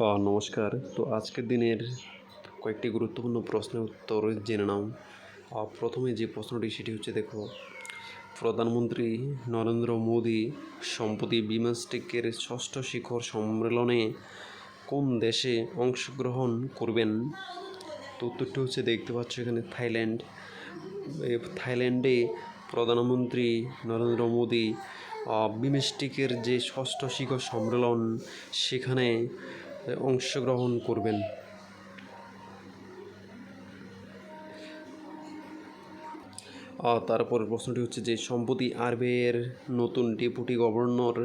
নমস্কার। তো আজকের দিনের কয়েকটি গুরুত্বপূর্ণ প্রশ্নের উত্তর জেনে নাও। প্রথমে যে প্রশ্নটি, সেটি হচ্ছে দেখো, প্রধানমন্ত্রী নরেন্দ্র মোদী সম্প্রতি বিমস্টেকের ষষ্ঠ শিখর সম্মেলনে কোন দেশে অংশগ্রহণ করবেন? তো উত্তরটি হচ্ছে, দেখতে পাচ্ছ এখানে থাইল্যান্ড। থাইল্যান্ডে প্রধানমন্ত্রী নরেন্দ্র মোদী বিমস্টেকের যে ষষ্ঠ শিখর সম্মেলন, সেখানে অংশগ্রহণ করবেন। তারপর প্রশ্নটি হচ্ছে যে, সম্প্রতি আরবিআইয়ের নতুন ডেপুটি গভর্নর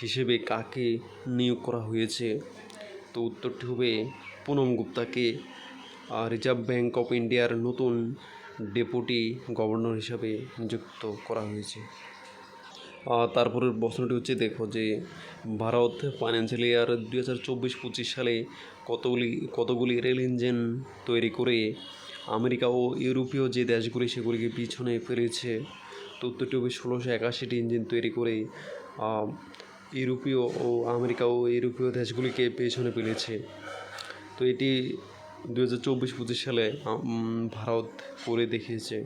হিসেবে কাকে নিয়োগ করা হয়েছে? তো উত্তরটি হবে পুনম গুপ্তাকে রিজার্ভ ব্যাঙ্ক অফ ইন্ডিয়ার নতুন ডেপুটি গভর্নর হিসাবে নিযুক্ত করা হয়েছে। তারপরের প্রশ্নটি হচ্ছে, দেখো যে ভারত ফাইন্যান্সিয়াল ইয়ার দুই হাজার চব্বিশ পঁচিশ সালে কতগুলি কতগুলি রেল ইঞ্জিন তৈরি করে আমেরিকা ও ইউরোপীয় যে দেশগুলি সেগুলিকে পিছনে ফেলেছে? উত্তরটি হবে ষোলোশো একাশিটি ইঞ্জিন তৈরি করে ইউরোপীয় ও আমেরিকা ও ইউরোপীয় দেশগুলিকে পেছনে ফেলেছে। তো এটি দু হাজার চব্বিশ পঁচিশ সালে ভারত করে দেখিয়েছে।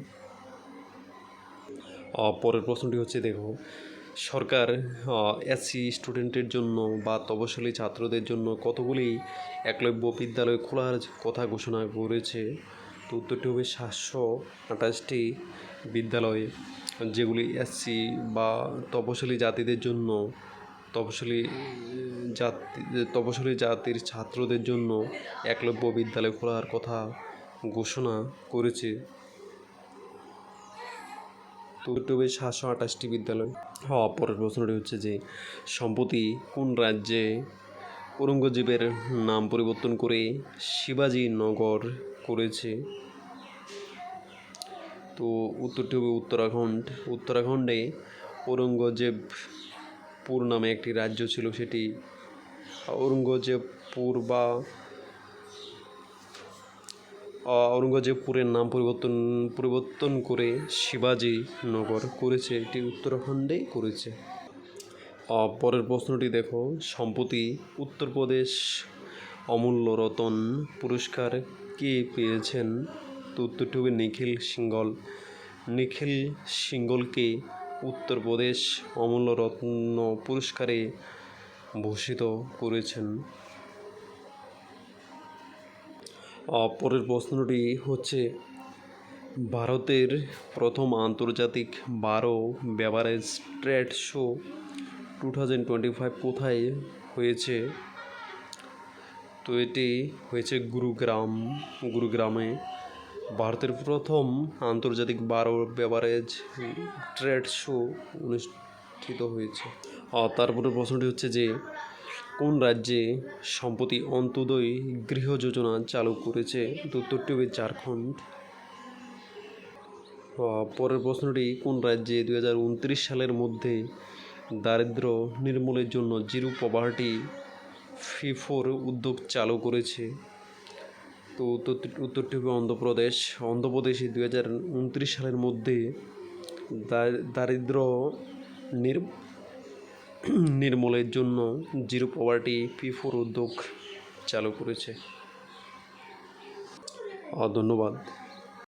পরের প্রশ্নটি হচ্ছে, দেখো সরকার এসসি স্টুডেন্টের জন্য বা তপশিলি ছাত্রদের জন্য কতগুলি একলব্য বিদ্যালয় খোলার কথা ঘোষণা করেছে? তো উত্তরটি হবে সাতশো আঠাশটি বিদ্যালয়, যেগুলি এসসি বা তপশিলি জাতিদের জন্য, তপশিলি, জাতি, তপশিলি জাতির ছাত্রদের জন্য একলব্য বিদ্যালয় খোলার কথা ঘোষণা করেছে। তো ইউটিউবে সাতশো আঠাশটি বিদ্যালয়। হওয়া পরের প্রশ্নটি হচ্ছে যে, সম্প্রতি কোন রাজ্যে ঔরঙ্গজেবের নাম পরিবর্তন করে শিবাজী নগর করেছে? তো উত্তরটি হবে উত্তরাখণ্ড। উত্তরাখণ্ডে ঔরঙ্গজেবপুর নামে একটি রাজ্য ছিল, সেটি ঔরঙ্গজেবপুর বা ঔরঙ্গজেবপুরের নাম পরিবর্তন পরিবর্তন করে শিবাজী নগর করেছে, এটি উত্তরাখণ্ডে করেছে। পরের প্রশ্নটি দেখো। সম্প্রতি উত্তরপ্রদেশ অমূল্য রতন পুরস্কার কে পেয়েছেন? তো উত্তরটি হবে নিখিল সিঙ্গল নিখিল সিঙ্গলকে উত্তরপ্রদেশ অমূল্য রত্ন পুরস্কারে ভূষিত করেছেন। পরের প্রশ্নটি হচ্ছে, ভারতের প্রথম আন্তর্জাতিক বারো beverage trade show two thousand twenty five কোথায় হয়েছে? তো এটি হয়েছে গুরুগ্রাম। গুরুগ্রামে ভারতের প্রথম আন্তর্জাতিক বারো বেভারেজ ট্রেড শো অনুষ্ঠিত হয়েছে। আর তারপরে প্রশ্নটি হচ্ছে যে রাজ্যে সম্প্রতি অন্তোদয় গৃহ যোজনা চালু করেছে? উত্তরটি হবে ঝাড়খণ্ড। পরের প্রশ্নটি, কোন রাজ্যে দুই হাজার উনত্রিশ সালের মধ্যে দারিদ্র নির্মূলের জন্য জিরো পভার্টি ফিফোর উদ্যোগ চালু করেছে? তো উত্তরটি উত্তরটি হবে অন্ধ্রপ্রদেশ। অন্ধ্রপ্রদেশে দুই হাজার উনত্রিশ সালের মধ্যে দারিদ্র নির নির্মূলের জন্য জিরো পভার্টি পি ফোর উদ্যোগ চালু করেছে। ধন্যবাদ।